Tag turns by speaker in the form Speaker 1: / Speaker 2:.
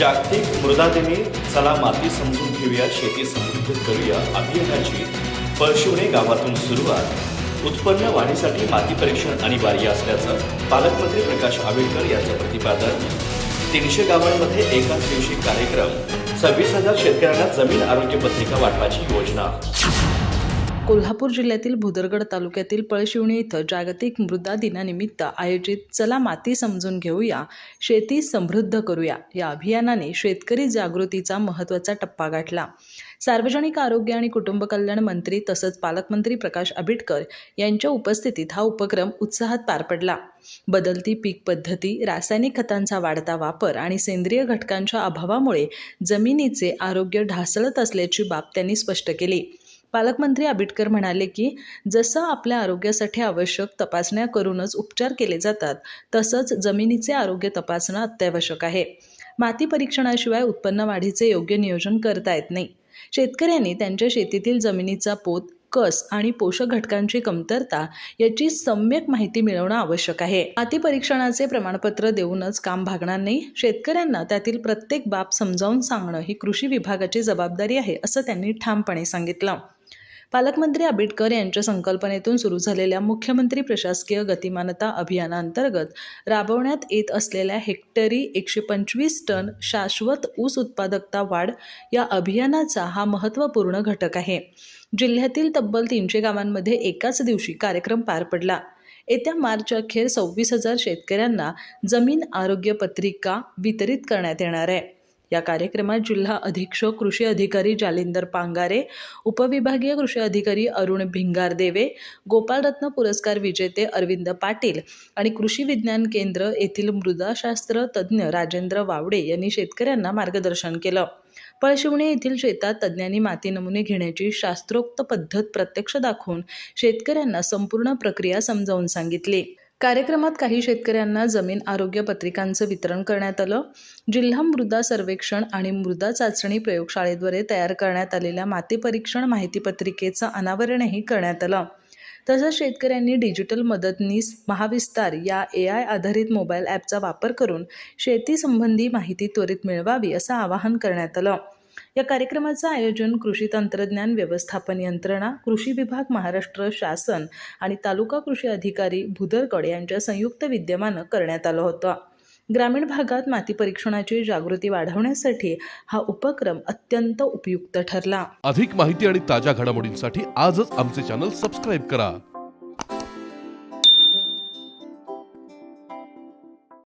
Speaker 1: जागतिक मृदा दिनी चला माती समजून घेऊया शेती समृद्ध करूया अभियानाची पळशिवणे गावातून सुरुवात. उत्पन्न वाढीसाठी माती परीक्षण अनिवार्य असल्याचं पालकमंत्री प्रकाश आंबेडकर यांचं प्रतिपादन. तीनशे गावांमध्ये एकाच दिवशी कार्यक्रम. सव्वीस हजार शेतकऱ्यांना जमीन आरोग्य पत्रिका वाटपाची योजना.
Speaker 2: कोल्हापूर जिल्ह्यातील भुदरगड तालुक्यातील पळशिवणी इथं जागतिक मृदा दिनानिमित्त आयोजित चला माती समजून घेऊया शेती समृद्ध करूया या अभियानाने शेतकरी जागृतीचा महत्त्वाचा टप्पा गाठला. सार्वजनिक आरोग्य आणि कुटुंब कल्याण मंत्री तसंच पालकमंत्री प्रकाश आंबेडकर यांच्या उपस्थितीत हा उपक्रम उत्साहात पार पडला. बदलती पीक पद्धती रासायनिक खतांचा वाढता वापर आणि सेंद्रिय घटकांच्या अभावामुळे जमिनीचे आरोग्य ढासळत असल्याची बाब त्यांनी स्पष्ट केली. पालकमंत्री आबिटकर म्हणाले की जसं आपल्या आरोग्यासाठी आवश्यक तपासण्या करूनच उपचार केले जातात तसंच जमिनीचे आरोग्य तपासणं अत्यावश्यक आहे. माती परीक्षणाशिवाय उत्पन्न वाढीचे योग्य नियोजन करता येत नाही. शेतकऱ्यांनी त्यांच्या शेतीतील जमिनीचा पोत कस आणि पोषक घटकांची कमतरता याची सम्यक माहिती मिळवणं आवश्यक आहे. माती परीक्षणाचे प्रमाणपत्र देऊनच काम भागणार नाही. शेतकऱ्यांना त्यातील प्रत्येक बाब समजावून सांगणं ही कृषी विभागाची जबाबदारी आहे असं त्यांनी ठामपणे सांगितलं. पालकमंत्री आंबेडकर यांच्या संकल्पनेतून सुरू झालेल्या मुख्यमंत्री प्रशासकीय गतिमानता अभियानांतर्गत राबवण्यात येत असलेल्या हेक्टरी एकशे पंचवीस टन शाश्वत ऊस उत्पादकता वाढ या अभियानाचा हा महत्त्वपूर्ण घटक आहे. जिल्ह्यातील तब्बल तीनशे गावांमध्ये एकाच दिवशी कार्यक्रम पार पडला. येत्या मार्च अखेर सव्वीस हजार शेतकऱ्यांना जमीन आरोग्य पत्रिका वितरित करण्यात येणार आहे. या कार्यक्रमात जिल्हा अधीक्षक कृषी अधिकारी जालिंदर पांगारे उपविभागीय कृषी अधिकारी अरुण भिंगारदेवे गोपालरत्न पुरस्कार विजेते अरविंद पाटील आणि कृषी विज्ञान केंद्र येथील मृदाशास्त्र तज्ज्ञ राजेंद्र वावडे यांनी शेतकऱ्यांना मार्गदर्शन केलं. पळशिवणे येथील शेतात तज्ज्ञांनी माती नमुने घेण्याची शास्त्रोक्त पद्धत प्रत्यक्ष दाखवून शेतकऱ्यांना संपूर्ण प्रक्रिया समजावून सांगितली. कार्यक्रमात काही शेतकऱ्यांना जमीन आरोग्य पत्रिकांचं वितरण करण्यात आलं. जिल्हा मृदा सर्वेक्षण आणि मृदा चाचणी प्रयोगशाळेद्वारे तयार करण्यात आलेल्या माती परीक्षण माहिती पत्रिकेचं अनावरणही करण्यात आलं. तसंच शेतकऱ्यांनी डिजिटल मदतनीस महाविस्तार या ए आय आधारित मोबाईल ॲपचा वापर करून शेतीसंबंधी माहिती त्वरित मिळवावी असं आवाहन करण्यात आलं. या कार्यक्रमाचं आयोजन कृषी तंत्रज्ञान व्यवस्थापन यंत्रणा कृषी विभाग महाराष्ट्र शासन आणि तालुका कृषी अधिकारी भुदरगड यांच्या संयुक्त विद्यमानं करण्यात आलं होतं. ग्रामीण भागात माती परीक्षणाची जागृती वाढवण्यासाठी हा उपक्रम अत्यंत उपयुक्त ठरला.
Speaker 3: अधिक माहिती आणि ताज्या घडामोडींसाठी आजच आमचे चॅनल सबस्क्राईब करा.